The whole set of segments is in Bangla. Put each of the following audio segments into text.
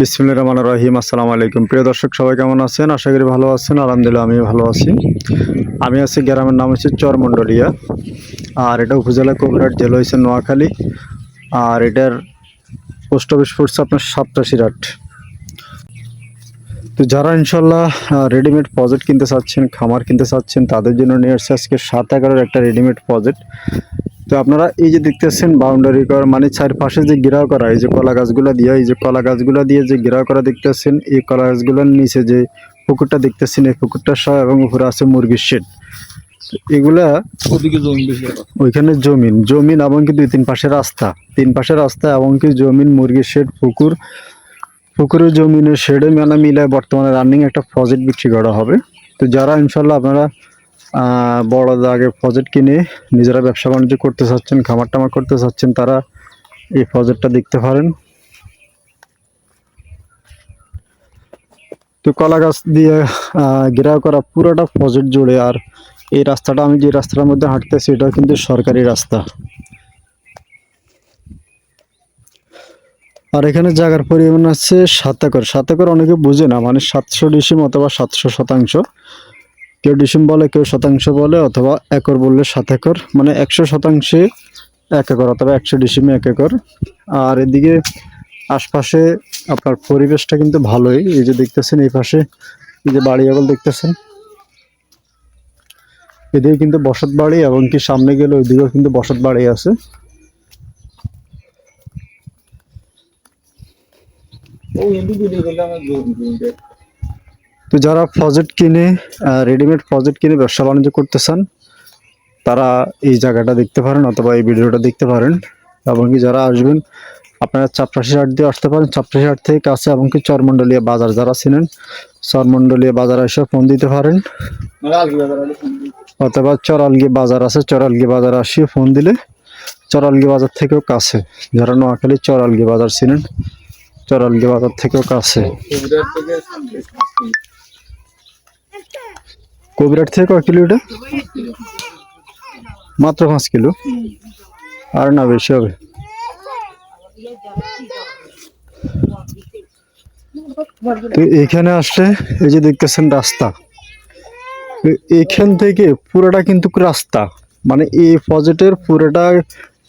বিসমুল্লাহ রহমান রহিম, আসসালামু আলাইকুম। প্রিয় দর্শক, সবাই কেমন আছেন? আশা করি ভালো আছেন। আলহামদুলিল্লাহ আমি ভালো আছি। আমি আছি গ্রামের নাম হচ্ছে চরমন্ডলিয়া আর এটা উপজেলা কবিরাট জেলা হয়েছে নোয়াখালী। আর এটার পোস্ট অফিস পড়ছে আপনার সাতটাশিরাট তো যারা ইনশাল্লাহ রেডিমেড প্রজেক্ট কিনতে চাচ্ছেন, খামার কিনতে চাচ্ছেন, তাদের জন্য নিয়ে আসছে আজকে সাত এগারোর একটা রেডিমেড প্রজেক্ট তো আপনারা এই যে দেখতেছেন বাউন্ডারি করা মানে চারপাশে যে ঘেরাও করা এই যে কলা গাছগুলো দিয়ে এই যে কলা গাছগুলো দিয়ে যে ঘেরাও করা দেখতেছেন এই কলা গাছগুলোর নিচে যে পুকুরটা দেখতেছেন এই পুকুরটা সহ এবং উপরে আছে মুরগির শেড এগুলা ওইখানে জমিন জমিন এবং কি দুই তিন পাশে রাস্তা তিন পাশে রাস্তা এবং কি জমিন মুরগির শেড পুকুর। পুকুরের জমিনের শেডে মেলা মিলায় বর্তমানে রানিং একটা প্রজেক্ট বিক্রি করা হবে। তো যারা ইনশাল্লাহ আপনারা বড় আগে প্রজেক্ট কিনে নিজেরা ব্যবসা বাণিজ্য করতে চাচ্ছেন, খামার টামার করতে চাচ্ছেন, তারা এই প্রজেক্টটা দেখতে পারেন। তো কলা গাছ দিয়ে ঘেরাও করা পুরোটা প্রজেক্ট জুড়ে, আর এই রাস্তাটা আমি যে রাস্তার মধ্যে হাঁটতেছি এটা কিন্তু সরকারি রাস্তা। আর এখানে জায়গার পরিমাণ আছে সাত একর। সাত একর অনেকে বুঝে না মানে সাতশো ডিসিম অথবা সাতশো শতাংশ। কেউ ডিসিম বলে, কেউ শতাংশ বলে অথবা একর বললে সাত একর মানে একশো শতাংশে এক একর অথবা একশো ডিসিমে এক একর। আর এদিকে আশপাশে আপনার পরিবেশটা কিন্তু ভালোই। এই যে দেখতেছেন, এই পাশে এই যে বাড়ি আগল দেখতেছেন। এদিকে কিন্তু বসত বাড়ি এবং কি সামনে গেলে ওইদিকেও কিন্তু বসত বাড়ি আছে। ও এদিকে দিয়ে গেলে আমার জমি জমিটা। তো যারা প্রজেক্ট কিনে রেডিমেড প্রজেক্ট কিনে ব্যবসা বাণিজ্য করতে চান, তারা এই জায়গাটা দেখতে পারেন অথবা এই ভিডিওটা দেখতে পারেন। এবং কি যারা আসবেন, আপনারা চাপরাশি হাট দিয়ে আসতে পারেন। চাপরাশি হাট থেকে কাছে এবং কি চরমন্ডলীয় বাজার যারা চিনেন চরমন্ডলীয় বাজার এসে ফোন দিতে পারেন। অথবা চরালগি বাজার আছে, চরালগি বাজার আসিয়ে ফোন দিলে চরালগি বাজার থেকেও কাছে। যারা নোয়াখালী চরালগি বাজার চিনেন চরালগি বাজার থেকেও কাছে। কবিরাট থেকে কয় কিলো এটা? মাত্র পাঁচ কিলো। আর না, বেশি হবে। তো এইখানে আসলে এই যে দেখতেছেন রাস্তা এখান থেকে পুরোটা কিন্তু রাস্তা। মানে এই প্রজেক্টের পুরোটা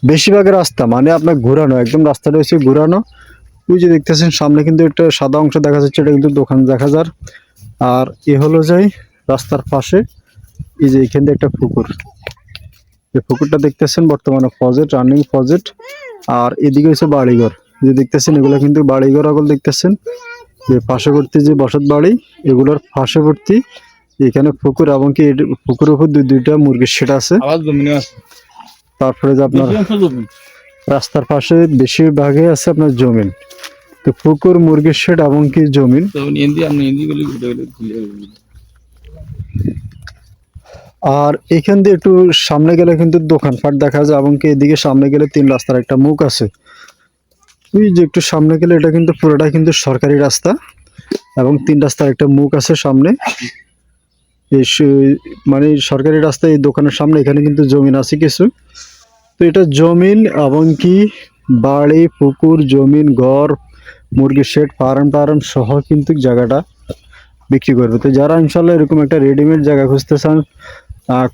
বেশিরভাগ রাস্তা। মানে আপনার ঘোরানো, একদম রাস্তাটা হচ্ছে ঘোরানো। ওই যে দেখতেছেন সামনে কিন্তু একটা সাদা অংশ দেখা যাচ্ছে, এটা কিন্তু দোকান দেখা যার। আর এ হলো যাই রাস্তার পাশে। এই যে এখান থেকে একটা পুকুর। এই পুকুরটা দেখতেছেন বর্তমানে প্রজেক্ট রানিং প্রজেক্ট আর এদিকে হচ্ছে বাড়িঘর। যে দেখতেছেন এগুলো কিন্তু বাড়িঘর আগল দেখতেছেন। যে পার্শ্ববর্তী যে বসত বাড়ি এগুলোর পার্শ্ববর্তী এখানে পুকুর এবং কি এর পুকুরের উপর দুই দুইটা মুরগির শেড আছে। তারপরে যে আপনার রাস্তার পাশে বেশিরভাগে আছে আপনার জমিন। তো পুকুর মুরগির শেড এবং কি জমিন আর এখান দিয়ে একটু সামনে গেলে কিন্তু দোকান দোকানপাট দেখা যায় এবং কি এদিকে সামনে গেলে তিন রাস্তার একটা মুখ আছে। তুই যে একটু সামনে গেলে এটা কিন্তু পুরোটা কিন্তু সরকারি রাস্তা এবং তিন রাস্তার একটা মুখ আছে সামনে। মানে সরকারি রাস্তা এই দোকানের সামনে এখানে কিন্তু জমিন আছে কিছু। তো এটা জমিন এবং কি বাড়ি পুকুর জমিন ঘর মুরগির শেড ফার্ম টার্ম সহ কিন্তু জায়গাটা বিক্রি করবে। তো যারা ইনশাল্লাহ এরকম একটা রেডিমেড জায়গা খুঁজতে চান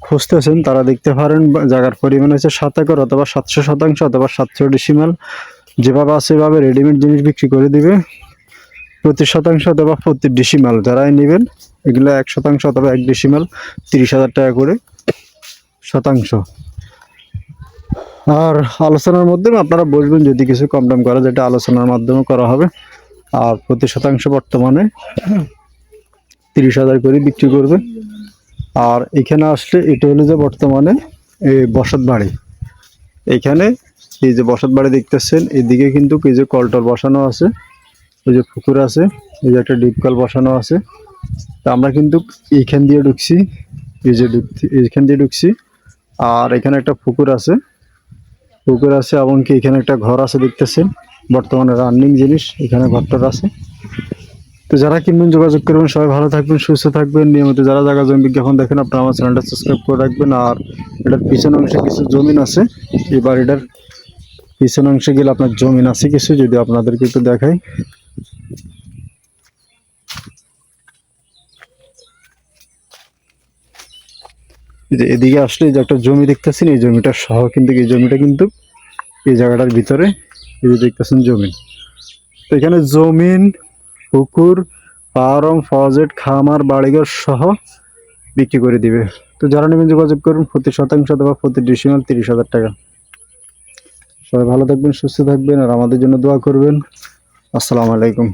খুঁজতেছেন, তারা দেখতে পারেন জায়গার পরিমাণ হচ্ছে সাত একর অথবা সাতশো শতাংশ অথবা সাতশো ডিসিমাল যেভাবে আছে সেভাবে রেডিমেড জিনিস বিক্রি করে দিবে। প্রতি শতাংশ অথবা প্রতি ডিসিমাল যারাই নেবেন, এগুলো এক শতাংশ অথবা এক ডিসিমাল তিরিশ হাজার টাকা করে শতাংশ। আর আলোচনার মাধ্যমে আপনারা বসবেন যদি কিছু কম দাম করা, যেটা আলোচনার মাধ্যমে করা হবে। আর প্রতি শতাংশ বর্তমানে তিরিশ হাজার করে বিক্রি করবে। আর এখানে আসলে এটা হলো যে বর্তমানে এই বসত বাড়ি। এখানে এই যে বসত বাড়ি দেখতেছেন, এদিকে কিন্তু এই যে কলটল বসানো আছে ওই যে পুকুর আছে, এই যে একটা ডিপ কল বসানো আছে। তা আমরা কিন্তু এইখান দিয়ে ঢুকছি, এই যে ঢুকছি, এইখান দিয়ে ঢুকছি। আর এখানে একটা পুকুর আছে পুকুর আছে, এমনকি এখানে একটা ঘর আছে দেখতেছেন। বর্তমানে রানিং জিনিস, এখানে ঘরটার আছে। তো যারা কিনবেন, যোগাযোগ করবেন, সবাই ভালো থাকবেন, সুস্থ থাকবেন। নিয়মিত যারা জায়গা জমি বিজ্ঞাপন দেখেন, আপনারা আমার চ্যানেলটা সাবস্ক্রাইব করে রাখবেন। আর এটার পিছন অংশে কিছু জমিন আছে। এই বাড়িটার পিছন অংশে গেলে আপনার জমিন আছে কিছু, যদি আপনাদেরকে একটু দেখাই। যে এদিকে আসলে যে একটা জমি দেখতেছেন, এই জমিটা সহ কিন্তু, এই জমিটা কিন্তু এই জায়গাটার ভিতরে এই যে দেখতেছেন জমি। তো এখানে জমিন, পুকুর ফার্ম ফজেট, খামার, বাড়িঘর সহ বিক্রি করে দিবে। তো যারা নেবেন যোগাযোগ করুন, প্রতি শতাংশ অথবা প্রতি ডিসিমাল তিরিশ হাজার টাকা। সবাই ভালো থাকবেন, সুস্থ থাকবেন, আর আমাদের জন্য দোয়া করবেন। আসসালামু আলাইকুম।